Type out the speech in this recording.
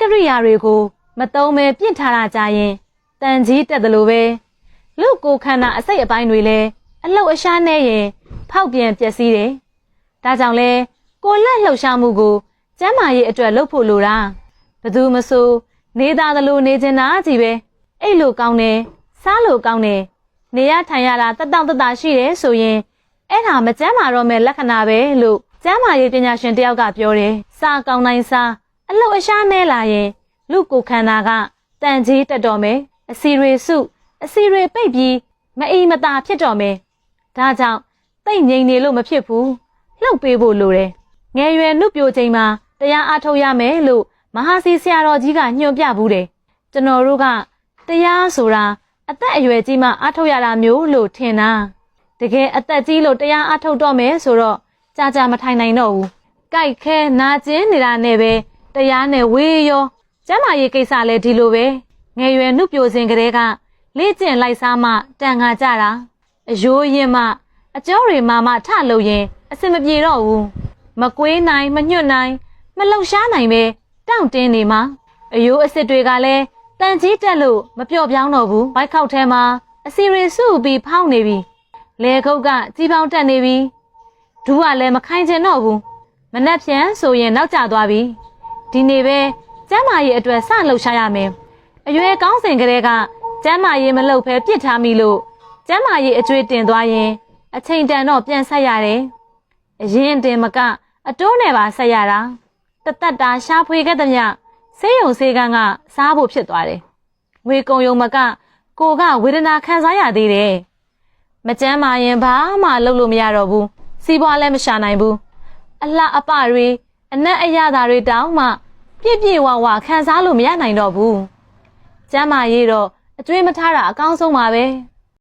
ကရိယာတွေကို မသုံးပဲပြင့်ထားတာကြရင်တန်ကြီးတက်တယ်လို့ပဲလူကိုယ်ခန္ဓာအစိတ်အပိုင်းတွေလည်းအလှုပ်အရှားနဲ့ရင်ဖောက်ပြန်ပျက်စီးတယ်။ဒါကြောင့်လဲကိုယ်လက်လှုပ်ရှားမှုကိုကျမ်းမာရေးအတွက်လုပ်ဖို့လိုတာဘယ်သူမဆိုနေသားသလိုနေချင်တာကြီးပဲအိတ်လို့ကောင်းတယ်စားလို့ကောင်းတယ်နေရထိုင်ရတာတက်တောင့်တက်တာရှိတယ်ဆိုရင်အဲ့ဒါမကျမ်းမာတော့မဲ့လက္ခဏာပဲလို့ကျမ်းမာရေးပညာရှင်တယောက်ကပြောတယ်စားကောင်းတိုင်းစား အလှုပ်အရှားနဲလာရင်လူကိုယ်ခန္ဓာကတန်ကြီးတက်တော်မယ်အစီရေစုအစီရေပိတ်ပြီးမအိမ်မသာဖြစ်တော်မယ်ဒါကြောင့်တိတ်ငြိမ်နေလို့မဖြစ်ဘူးလှုပ်ပေးဖို့လိုတယ်ငယ်ရွယ်နှုတ်ပြိုချိန်မှာတရားအားထုတ်ရမယ်လို့မဟာစီဆရာတော်ကြီးကညွှန်ပြဘူးတယ်ကျွန်တော်တို့ကတရားဆိုတာအသက်အရွယ်ကြီးမှအားထုတ်ရတာမျိုးလို့ထင်တာတကယ်အသက်ကြီးလို့တရားအားထုတ်တော့မယ်ဆိုတော့ကြာကြာမထိုင်နိုင်တော့ဘူးကြိုက်ခဲနာကျင်နေတာနဲ့ပဲ တရားနဲ့ဝေးရောကျမ်းမာရေးကိစ္စလည်းဒီလိုပဲငယ်ရွယ်နှုတ်ပြိုစဉ်ကလေးကလေ့ကျင့်လိုက်စားမှတန်ခါကြတာအယိုးရင်မှအကျော်တွေမှမှထလို့ရင်အစင်မပြေတော့ဘူးမကွေးနိုင်မညွတ်နိုင် မလှုပ်ရှားနိုင်ပဲတောင့်တင်းနေမှာအယိုးအစ်စ်တွေကလည်းတန်ကြီးတက်လို့မပျော့ပြောင်းတော့ဘူးဘိုက်ခောက်ထဲမှာအစီရီစုပြီးဖောင်းနေပြီလေခုတ်ကကြီးပေါင်းတက်နေပြီဒူးကလည်းမခိုင်ကျင်တော့ဘူးမနှက်ပြန်ဆိုရင်နောက်ကျသွားပြီ ဒီနေ့ပဲကျမ်းမာရေးအတွက်စလှုပ်ရှားရမယ်အရွယ်ကောင်းစဉ်ကလေးကကျမ်းမာရေးမလှုပ်ဖဲပြစ်ထားမိလို့ကျမ်းမာရေးအကျွေးတင်သွားရင် အချိန်တန်တော့ပြန်ဆက်ရတယ်အရင်တင်မကအတိုးနဲ့ပါဆက်ရတာတသက်တာရှားဖွေခဲ့တဲ့မြဆေးရုံဆေးကန်းကစားဖို့ဖြစ်သွားတယ်ငွေကုံယုံမက ကိုကဝေဒနာခံစားရသေးတယ်မကြမ်းမာရင်ဘာမှလုပ်လို့မရတော့ဘူးစီးပွားလည်းမရှာနိုင်ဘူးအလှအပတွေအနက်အရသာတွေတောင်းမှ ပြည့်ပြည့်ဝဝခံစားလို့မရနိုင်တော့ဘူးကျမ်းမာရေးတော့အကျွေးမထားတာအကောင်းဆုံးပါပဲ